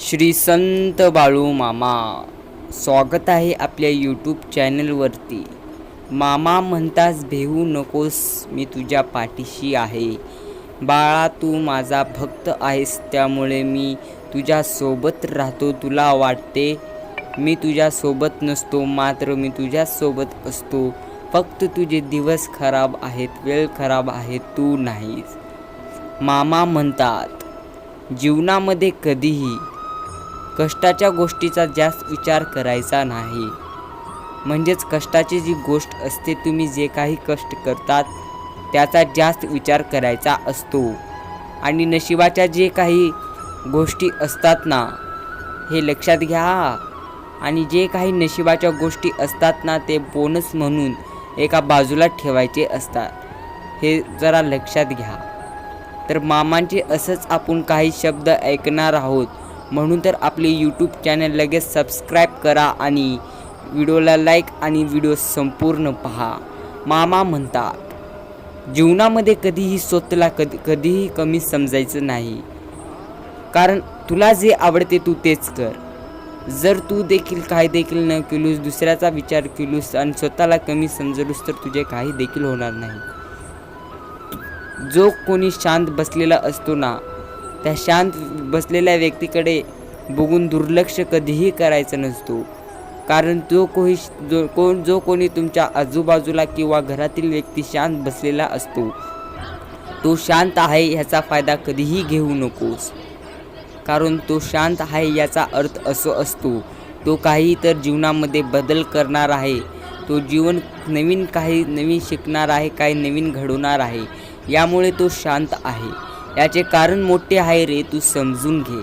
श्री संत बाळू मामा. स्वागत आहे आपल्या यूट्यूब चॅनलवरती मामा म्हणतास भेऊ नकोस मी तुझ्या पाठीशी आहे. बाळा तू माझा भक्त आहेस त्यामुळे मी तुझ्यासोबत राहतो तुला वाटते मी तुझ्यासोबत नसतो मात्र मी तुझ्यासोबत असतो. फक्त तुझे दिवस खराब आहेत वेळ खराब आहे तू नाहीस. मामा म्हणतात जीवनामध्ये कधीही कष्टाच्या गोष्टीचा जास्त विचार करायचा नाही. म्हणजेच कष्टाची जी गोष्ट असते तुम्ही जे काही कष्ट करतात त्याचा जास्त विचार करायचा असतो. आणि नशिबाच्या जे काही गोष्टी असतात ना हे लक्षात घ्या. आणि जे काही नशिबाच्या गोष्टी असतात ना ते बोनस म्हणून एका बाजूला ठेवायचे असतात. हे जरा लक्षात घ्या. तर मामांचे असंच आपण काही शब्द ऐकणार आहोत. म्हणून तर आपले यूट्यूब चॅनल लगेच सबस्क्राईब करा आणि व्हिडिओला लाईक आणि व्हिडिओ संपूर्ण पहा. मामा म्हणतात जीवनामध्ये कधीही स्वतःला कधी कधीही कमी समजायचं नाही. कारण तुला जे आवडते तू तेच कर. जर तू देखील काही देखील न केलूस दुसऱ्याचा विचार केलूस आणि स्वतःला कमी समजलूस तर तुझे काही देखील होणार नाही. जो कोणी शांत बसलेला असतो ना त्या शांत बसलेल्या व्यक्तीकडे बघून दुर्लक्ष कधीही करायचं नसतो. कारण जो कोणी जो कोण जो कोणी तुमच्या आजूबाजूला किंवा घरातील व्यक्ती शांत बसलेला असतो तो शांत आहे ह्याचा फायदा कधीही घेऊ नकोस. कारण तो शांत आहे याचा अर्थ असो असतो तो काही तर जीवनामध्ये बदल करणार आहे तो जीवन नवीन काही नवीन शिकणार आहे काही नवीन घडवणार आहे यामुळे तो शांत आहे. याचे कारण मोठे आहे रे तू समजून घे.